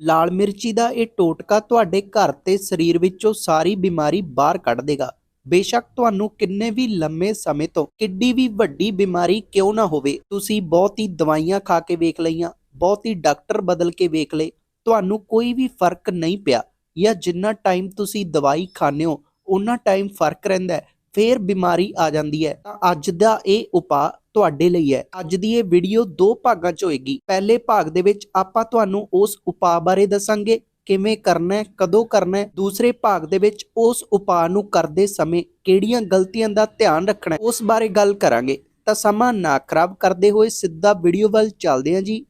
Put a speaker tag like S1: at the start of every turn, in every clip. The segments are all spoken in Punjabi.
S1: ਲਾਲ ਮਿਰਚੀ ਦਾ ਇਹ ਟੋਟਕਾ ਤੁਹਾਡੇ ਘਰ ਤੇ ਸਰੀਰ ਵਿੱਚੋਂ ਸਾਰੀ ਬਿਮਾਰੀ ਬਾਹਰ ਕੱਢ ਦੇਗਾ। ਬੇਸ਼ੱਕ ਤੁਹਾਨੂੰ ਕਿੰਨੇ ਵੀ ਲੰਮੇ ਸਮੇਂ ਤੋਂ ਕਿੱਡੀ ਵੀ ਵੱਡੀ ਬਿਮਾਰੀ ਕਿਉਂ ਨਾ ਹੋਵੇ, ਤੁਸੀਂ ਬਹੁਤ ਹੀ ਦਵਾਈਆਂ ਖਾ ਕੇ ਵੇਖ ਲਈਆਂ, ਬਹੁਤ ਹੀ ਡਾਕਟਰ ਬਦਲ ਕੇ ਵੇਖ ਲਏ, ਤੁਹਾਨੂੰ ਕੋਈ ਵੀ ਫ਼ਰਕ ਨਹੀਂ ਪਿਆ ਜਾਂ ਜਿੰਨਾ ਟਾਈਮ ਤੁਸੀਂ ਦਵਾਈ ਖਾਂਦੇ ਹੋ ਉਹਨਾਂ ਟਾਈਮ ਫ਼ਰਕ ਰਹਿੰਦਾ ਫੇਰ ਬਿਮਾਰੀ ਆ ਜਾਂਦੀ ਹੈ। ਤਾਂ ਅੱਜ ਦਾ ਇਹ ਉਪਾਅ ਤੁਹਾਡੇ ਲਈ ਹੈ। ਅੱਜ ਦੀ ਇਹ ਵੀਡੀਓ ਦੋ ਭਾਗਾਂ 'ਚ ਹੋਏਗੀ। ਪਹਿਲੇ ਭਾਗ ਦੇ ਵਿੱਚ ਆਪਾਂ ਤੁਹਾਨੂੰ ਉਸ ਉਪਾਅ ਬਾਰੇ ਦੱਸਾਂਗੇ, ਕਿਵੇਂ ਕਰਨਾ ਹੈ, ਕਦੋਂ ਕਰਨਾ ਹੈ। ਦੂਸਰੇ ਭਾਗ ਦੇ ਵਿੱਚ ਉਸ ਉਪਾਅ ਨੂੰ ਕਰਦੇ ਸਮੇਂ ਕਿਹੜੀਆਂ ਗਲਤੀਆਂ ਦਾ ਧਿਆਨ ਰੱਖਣਾ ਹੈ, ਉਸ ਬਾਰੇ ਗੱਲ ਕਰਾਂਗੇ। ਤਾਂ ਸਮਾਂ ਨਾ ਖਰਾਬ ਕਰਦੇ ਹੋਏ ਸਿੱਧਾ ਵੀਡੀਓ ਵੱਲ ਚੱਲਦੇ ਹਾਂ ਜੀ।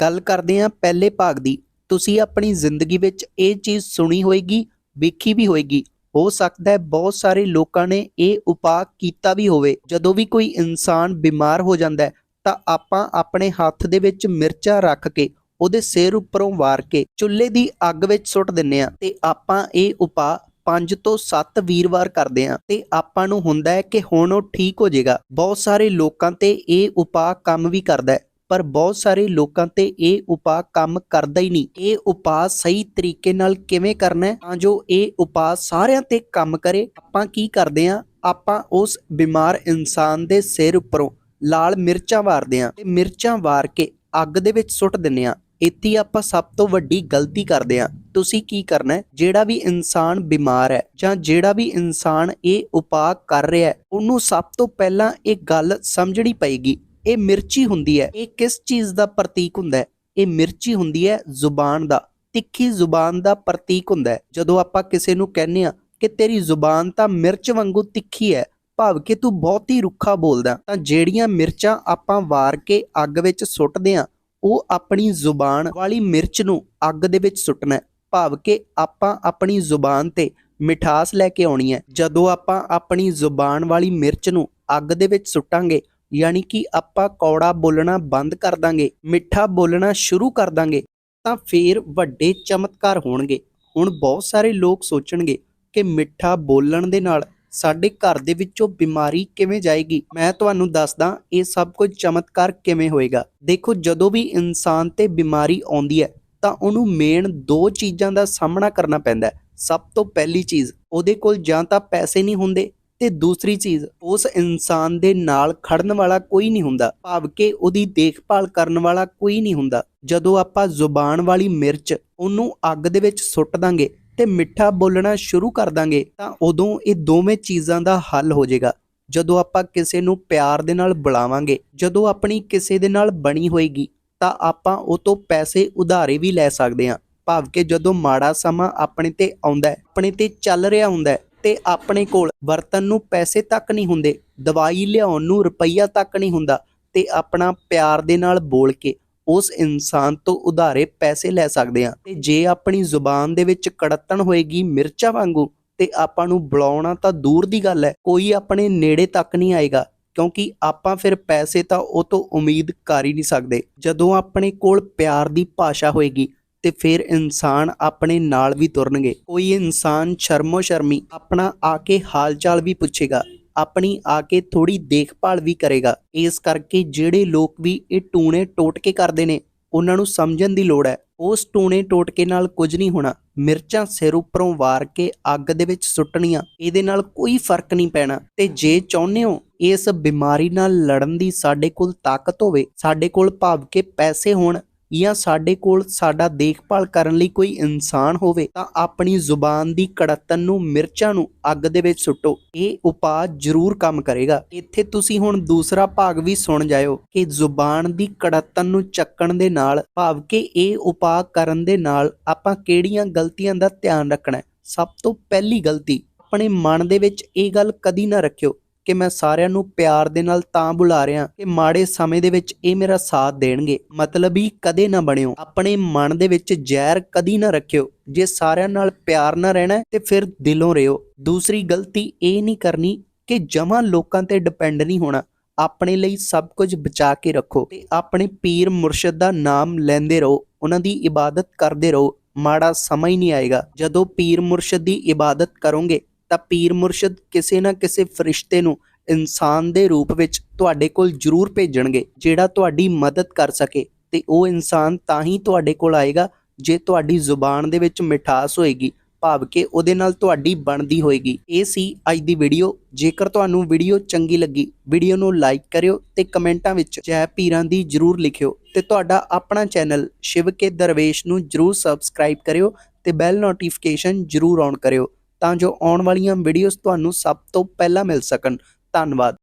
S1: ਗੱਲ ਕਰਦੇ ਹਾਂ ਪਹਿਲੇ ਭਾਗ ਦੀ। ਤੁਸੀਂ ਆਪਣੀ ਜ਼ਿੰਦਗੀ ਵਿੱਚ ਇਹ ਚੀਜ਼ ਸੁਣੀ ਹੋਏਗੀ, ਵੇਖੀ ਵੀ ਹੋਏਗੀ। ਹੋ ਸਕਦਾ ਹੈ, ਬਹੁਤ ਸਾਰੇ ਲੋਕਾਂ ਨੇ ਇਹ ਉਪਾਅ ਕੀਤਾ ਵੀ ਹੋਵੇ। ਜਦੋਂ ਵੀ ਕੋਈ ਇਨਸਾਨ ਬਿਮਾਰ ਹੋ ਜਾਂਦਾ ਹੈ, ਤਾਂ ਆਪਾਂ ਆਪਣੇ ਹੱਥ ਦੇ ਵਿੱਚ ਮਿਰਚਾਂ ਰੱਖ ਕੇ, ਉਹਦੇ ਸਿਰ ਉੱਪਰੋਂ ਵਾਰ ਕੇ, ਚੁੱਲ੍ਹੇ ਦੀ ਅੱਗ ਵਿੱਚ ਸੁੱਟ ਦਿੰਨੇ ਆ ਤੇ ਆਪਾਂ ਇਹ ਉਪਾਅ 5 ਤੋਂ 7 ਵੀਰਵਾਰ ਕਰਦੇ ਆ ਤੇ ਆਪਾਂ ਨੂੰ ਹੁੰਦਾ ਹੈ ਕਿ ਹੁਣ ਉਹ ਠੀਕ ਹੋ ਜਾਏਗਾ। ਬਹੁਤ ਸਾਰੇ ਲੋਕਾਂ ਤੇ ਇਹ ਉਪਾਅ ਕੰਮ ਵੀ ਕਰਦਾ ਹੈ। ਪਰ ਬਹੁਤ ਸਾਰੇ ਲੋਕਾਂ ਤੇ ਇਹ ਉਪਾਅ ਕੰਮ ਕਰਦਾ ਹੀ ਨਹੀਂ। ਇਹ ਉਪਾਅ ਸਹੀ ਤਰੀਕੇ ਨਾਲ ਕਿਵੇਂ ਕਰਨਾ ਹੈ? ਤਾਂ ਜੋ ਇਹ ਉਪਾਅ ਸਾਰਿਆਂ ਤੇ ਕੰਮ ਕਰੇ, ਆਪਾਂ ਕੀ ਕਰਦੇ ਆ ਆਪਾਂ ਉਸ ਬਿਮਾਰ ਇਨਸਾਨ ਦੇ ਸਿਰ ਉੱਪਰੋਂ ਲਾਲ ਮਿਰਚਾਂ ਵਾਰਦੇ ਆ ਤੇ ਮਿਰਚਾਂ ਵਾਰ ਕੇ ਅੱਗ ਦੇ ਵਿੱਚ ਸੁੱਟ ਦਿੰਨੇ ਆ ਇੱਥੇ ਆਪਾਂ ਸਭ ਤੋਂ ਵੱਡੀ ਗਲਤੀ ਕਰਦੇ ਆ ਤੁਸੀਂ ਕੀ ਕਰਨਾ ਹੈ? ਜਿਹੜਾ ਵੀ ਇਨਸਾਨ ਬਿਮਾਰ ਹੈ ਜਾਂ ਜਿਹੜਾ ਵੀ ਇਨਸਾਨ ਇਹ ਉਪਾਅ ਕਰ ਰਿਹਾ ਹੈ, ਉਹਨੂੰ ਸਭ ਤੋਂ ਪਹਿਲਾਂ ਇਹ ਗੱਲ ਸਮਝਣੀ ਪਏਗੀ। ਇਹ ਮਿਰਚੀ ਹੁੰਦੀ ਹੈ। ਇਹ ਕਿਸ ਚੀਜ਼ ਦਾ ਪ੍ਰਤੀਕ ਹੁੰਦਾ ਹੈ? ਇਹ ਮਿਰਚੀ ਹੁੰਦੀ ਹੈ ਜ਼ੁਬਾਨ ਦਾ। ਤਿੱਖੀ ਜ਼ੁਬਾਨ ਦਾ ਪ੍ਰਤੀਕ ਹੁੰਦਾ ਹੈ। ਜਦੋਂ ਆਪਾਂ ਕਿਸੇ ਨੂੰ ਕਹਿੰਨੇ ਆ ਕਿ ਤੇਰੀ ਜ਼ੁਬਾਨ ਤਾਂ ਮਿਰਚ ਵਾਂਗੂ ਤਿੱਖੀ ਹੈ, ਭਾਵ ਕਿ ਤੂੰ ਬਹੁਤ ਹੀ ਰੁੱਖਾ ਬੋਲਦਾ ਤਾਂ ਜਿਹੜੀਆਂ ਮਿਰਚਾਂ ਆਪਾਂ ਵਾਰ ਕੇ ਅੱਗ ਵਿੱਚ ਸੁੱਟਦੇ ਆ ਉਹ ਆਪਣੀ ਜ਼ੁਬਾਨ ਵਾਲੀ ਮਿਰਚ ਨੂੰ ਅੱਗ ਦੇ ਵਿੱਚ ਸੁੱਟਣਾ ਭਾਵ ਕਿ ਆਪਾਂ ਆਪਣੀ ਜ਼ੁਬਾਨ ਤੇ ਮਿਠਾਸ ਲੈ ਕੇ ਆਉਣੀ ਹੈ। ਜਦੋਂ ਆਪਾਂ ਆਪਣੀ ਜ਼ੁਬਾਨ ਵਾਲੀ ਮਿਰਚ ਨੂੰ ਅੱਗ ਦੇ ਵਿੱਚ ਸੁੱਟਾਂਗੇ ਯਾਨੀ ਕਿ ਆਪਾਂ ਕੌੜਾ ਬੋਲਣਾ ਬੰਦ ਕਰ ਦਾਂਗੇ, ਮਿੱਠਾ ਬੋਲਣਾ ਸ਼ੁਰੂ ਕਰ ਦਾਂਗੇ, ਤਾਂ ਫੇਰ ਵੱਡੇ ਚਮਤਕਾਰ ਹੋਣਗੇ। ਹੁਣ ਬਹੁਤ ਸਾਰੇ ਲੋਕ ਸੋਚਣਗੇ ਕਿ ਮਿੱਠਾ ਬੋਲਣ ਦੇ ਨਾਲ ਸਾਡੇ ਘਰ ਦੇ ਵਿੱਚੋਂ ਬਿਮਾਰੀ ਕਿਵੇਂ ਜਾਏਗੀ। ਮੈਂ ਤੁਹਾਨੂੰ ਦੱਸਦਾ ਇਹ ਸਭ ਕੁਝ ਚਮਤਕਾਰ ਕਿਵੇਂ ਹੋਏਗਾ। ਦੇਖੋ, ਜਦੋਂ ਵੀ ਇਨਸਾਨ ਤੇ ਬਿਮਾਰੀ ਆਉਂਦੀ ਹੈ, ਤਾਂ ਉਹਨੂੰ ਮੇਨ ਦੋ ਚੀਜ਼ਾਂ ਦਾ ਸਾਹਮਣਾ ਕਰਨਾ ਪੈਂਦਾ ਸਭ ਤੋਂ ਪਹਿਲੀ ਚੀਜ਼, ਉਹਦੇ ਕੋਲ ਜਾਂ ਤਾਂ ਪੈਸੇ ਨਹੀਂ ਹੁੰਦੇ ਤੇ ਦੂਸਰੀ ਚੀਜ਼, ਉਸ ਇਨਸਾਨ ਦੇ ਨਾਲ ਖੜਨ ਵਾਲਾ ਕੋਈ ਨਹੀਂ ਹੁੰਦਾ ਭਾਵ ਕਿ ਉਹਦੀ ਦੇਖਭਾਲ ਕਰਨ ਵਾਲਾ ਕੋਈ ਨਹੀਂ ਹੁੰਦਾ। ਜਦੋਂ ਆਪਾਂ ਜ਼ੁਬਾਨ ਵਾਲੀ ਮਿਰਚ ਉਹਨੂੰ ਅੱਗ ਦੇ ਵਿੱਚ ਸੁੱਟ ਦਾਂਗੇ ਤੇ ਮਿੱਠਾ ਬੋਲਣਾ ਸ਼ੁਰੂ ਕਰ ਦਾਂਗੇ, ਤਾਂ ਉਦੋਂ ਇਹ ਦੋਵੇਂ ਚੀਜ਼ਾਂ ਦਾ ਹੱਲ ਹੋ ਜਾਏਗਾ। ਜਦੋਂ ਆਪਾਂ ਕਿਸੇ ਨੂੰ ਪਿਆਰ ਦੇ ਨਾਲ ਬੁਲਾਵਾਂਗੇ, ਜਦੋਂ ਆਪਣੀ ਕਿਸੇ ਦੇ ਨਾਲ ਬਣੀ ਹੋਏਗੀ, ਤਾਂ ਆਪਾਂ ਉਹ ਤੋਂ ਪੈਸੇ ਉਧਾਰੇ ਵੀ ਲੈ ਸਕਦੇ ਹਾਂ। ਭਾਵ ਕਿ ਜਦੋਂ ਮਾੜਾ ਸਮਾਂ ਆਪਣੇ ਤੇ ਆਉਂਦਾ ਹੈ, ਆਪਣੇ ਤੇ ਚੱਲ ਰਿਹਾ ਹੁੰਦਾ ਹੈ ਤੇ ਆਪਣੇ ਕੋਲ ਵਰਤਨ ਨੂੰ ਪੈਸੇ ਤੱਕ ਨਹੀਂ ਹੁੰਦੇ, ਦਵਾਈ ਲਿਆਉਣ ਨੂੰ ਰੁਪਈਆ ਤੱਕ ਨਹੀਂ ਹੁੰਦਾ ਤੇ ਆਪਣਾ ਪਿਆਰ ਦੇ ਨਾਲ ਬੋਲ ਕੇ ਉਸ ਇਨਸਾਨ ਤੋਂ ਉਧਾਰੇ ਪੈਸੇ ਲੈ ਸਕਦੇ ਹਾਂ। ਤੇ ਜੇ ਆਪਣੀ ਜ਼ੁਬਾਨ ਦੇ ਵਿੱਚ ਕੜਤਣ ਹੋਏਗੀ ਮਿਰਚਾਂ ਵਾਂਗੂ ਤੇ ਆਪਾਂ ਨੂੰ ਬੁਲਾਉਣਾ ਤਾਂ ਦੂਰ ਦੀ ਗੱਲ ਹੈ, ਕੋਈ ਆਪਣੇ ਨੇੜੇ ਤੱਕ ਨਹੀਂ ਆਏਗਾ, ਕਿਉਂਕਿ ਆਪਾਂ ਫਿਰ ਪੈਸੇ ਤਾਂ ਉਹ ਤੋਂ ਉਮੀਦ ਕਰ ਹੀ ਨਹੀਂ ਸਕਦੇ। ਜਦੋਂ ਆਪਣੇ ਕੋਲ ਪਿਆਰ ਦੀ ਭਾਸ਼ਾ ਹੋਏਗੀ ਤੇ ਫਿਰ ਇਨਸਾਨ ਆਪਣੇ ਨਾਲ ਵੀ ਤੁਰਨਗੇ। ਕੋਈ ਇਨਸਾਨ ਸ਼ਰਮੋ ਸ਼ਰਮੀ ਆਪਣਾ ਆ ਕੇ ਹਾਲ ਵੀ ਪੁੱਛੇਗਾ, ਆਪਣੀ ਆ ਕੇ ਥੋੜੀ ਦੇਖਭਾਲ ਵੀ ਕਰੇਗਾ। ਇਸ ਕਰਕੇ ਜਿਹੜੇ ਲੋਕ ਵੀ ਇਹ ਟੂਣੇ ਟੋਟਕੇ ਕਰਦੇ ਨੇ, ਉਹਨਾਂ ਨੂੰ ਸਮਝਣ ਦੀ ਲੋੜ ਹੈ। ਉਸ ਟੂਣੇ ਟੋਟਕੇ ਨਾਲ ਕੁਝ ਨਹੀਂ ਹੋਣਾ। ਮਿਰਚਾਂ ਸਿਰ ਉੱਪਰੋਂ ਵਾਰ ਕੇ ਅੱਗ ਦੇ ਵਿੱਚ ਸੁੱਟਣੀਆਂ, ਇਹਦੇ ਨਾਲ ਕੋਈ ਫ਼ਰਕ ਨਹੀਂ ਪੈਣਾ। ਤੇ ਜੇ ਚਾਹੁੰਦੇ ਹੋ ਇਸ ਬਿਮਾਰੀ ਨਾਲ ਲੜਨ ਦੀ ਸਾਡੇ ਕੋਲ ਤਾਕਤ ਹੋਵੇ, ਸਾਡੇ ਕੋਲ ਭਾਵ ਕੇ ਪੈਸੇ ਹੋਣ ਜਾਂ ਸਾਡੇ ਕੋਲ ਸਾਡਾ ਦੇਖਭਾਲ ਕਰਨ ਲਈ ਕੋਈ ਇਨਸਾਨ ਹੋਵੇ, ਤਾਂ ਆਪਣੀ ਜ਼ੁਬਾਨ ਦੀ ਕੜਤਨ ਨੂੰ, ਮਿਰਚਾਂ ਨੂੰ ਅੱਗ ਦੇ ਵਿੱਚ ਸੁੱਟੋ। ਇਹ ਉਪਾਅ ਜ਼ਰੂਰ ਕੰਮ ਕਰੇਗਾ। ਇੱਥੇ ਤੁਸੀਂ ਹੁਣ ਦੂਸਰਾ ਭਾਗ ਵੀ ਸੁਣ ਜਾਇਓ ਕਿ ਜ਼ੁਬਾਨ ਦੀ ਕੜਤਨ ਨੂੰ ਚੱਕਣ ਦੇ ਨਾਲ, ਭਾਵ ਕਿ ਇਹ ਉਪਾਅ ਕਰਨ ਦੇ ਨਾਲ ਆਪਾਂ ਕਿਹੜੀਆਂ ਗਲਤੀਆਂ ਦਾ ਧਿਆਨ ਰੱਖਣਾ ਹੈ। ਸਭ ਤੋਂ ਪਹਿਲੀ ਗਲਤੀ, ਆਪਣੇ ਮਨ ਦੇ ਵਿੱਚ ਇਹ ਗੱਲ ਕਦੀ ਨਾ ਰੱਖਿਓ ਕਿ ਮੈਂ ਸਾਰਿਆਂ ਨੂੰ ਪਿਆਰ ਦੇ ਨਾਲ ਤਾਂ ਬੁਲਾ ਰਿਹਾ ਕਿ ਮਾੜੇ ਸਮੇਂ ਦੇ ਵਿੱਚ ਇਹ ਮੇਰਾ ਸਾਥ ਦੇਣਗੇ। ਮਤਲਬ ਹੀ ਕਦੇ ਨਾ ਬਣਿਓ। ਆਪਣੇ ਮਨ ਦੇ ਵਿੱਚ ਜ਼ਹਿਰ ਕਦੀ ਨਾ ਰੱਖਿਓ। ਜੇ ਸਾਰਿਆਂ ਨਾਲ ਪਿਆਰ ਨਾ ਰਹਿਣਾ ਤੇ ਫਿਰ ਦਿਲੋਂ ਰਿਓ ਦੂਸਰੀ ਗਲਤੀ ਇਹ ਨਹੀਂ ਕਰਨੀ ਕਿ ਜਮਾਂ ਲੋਕਾਂ ਤੇ ਡਿਪੈਂਡ ਨਹੀਂ ਹੋਣਾ। ਆਪਣੇ ਲਈ ਸਭ ਕੁਝ ਬਚਾ ਕੇ ਰੱਖੋ ਤੇ ਆਪਣੇ ਪੀਰ ਮੁਰਸ਼ਿਦ ਦਾ ਨਾਮ ਲੈਂਦੇ ਰਹੋ। ਉਹਨਾਂ ਦੀ ਇਬਾਦਤ ਕਰਦੇ ਰਹੋ। ਮਾੜਾ ਸਮਾਂ ਹੀ ਨਹੀਂ ਆਏਗਾ। ਜਦੋਂ ਪੀਰ ਮੁਰਸ਼ਿਦ ਦੀ ਇਬਾਦਤ ਕਰੋਗੇ ਤਾਂ ਪੀਰ ਮੁਰਸ਼ਿਦ ਕਿਸੇ ਨਾ ਕਿਸੇ ਫਰਿਸ਼ਤੇ ਨੂੰ ਇਨਸਾਨ ਦੇ ਰੂਪ ਵਿੱਚ ਤੁਹਾਡੇ ਕੋਲ ਜ਼ਰੂਰ ਭੇਜਣਗੇ, ਜਿਹੜਾ ਤੁਹਾਡੀ ਮਦਦ ਕਰ ਸਕੇ ਤੇ ਉਹ ਇਨਸਾਨ ਤਾਂ ਹੀ ਤੁਹਾਡੇ ਕੋਲ ਆਏਗਾ ਜੇ ਤੁਹਾਡੀ ਜ਼ੁਬਾਨ ਦੇ ਵਿੱਚ ਮਿਠਾਸ ਹੋਏਗੀ, ਭਾਵ ਕਿ ਉਹਦੇ ਨਾਲ ਤੁਹਾਡੀ ਬਣਦੀ ਹੋਏਗੀ। ਇਹ ਸੀ ਅੱਜ ਦੀ ਵੀਡੀਓ। ਜੇਕਰ ਤੁਹਾਨੂੰ ਵੀਡੀਓ ਚੰਗੀ ਲੱਗੀ, ਵੀਡੀਓ ਨੂੰ ਲਾਈਕ ਕਰਿਓ ਤੇ ਕਮੈਂਟਾਂ ਵਿੱਚ ਜੈ ਪੀਰਾਂ ਦੀ ਜਰੂਰ ਲਿਖਿਓ ਤੇ ਤੁਹਾਡਾ ਆਪਣਾ ਚੈਨਲ ਸ਼ਿਵ ਕੇ ਦਰਵੇਸ਼ ਨੂੰ ਜਰੂਰ ਸਬਸਕ੍ਰਾਈਬ ਕਰਿਓ ਤੇ ਬੈਲ ਨੋਟੀਫਿਕੇਸ਼ਨ ਜਰੂਰ ਔਨ ਕਰਿਓ। ਤਾਂ ਜੋ ਆਉਣ ਵਾਲੀਆਂ ਵੀਡੀਓਜ਼ ਤੁਹਾਨੂੰ ਸਭ ਤੋਂ ਪਹਿਲਾਂ ਮਿਲ ਸਕਣ। ਧੰਨਵਾਦ।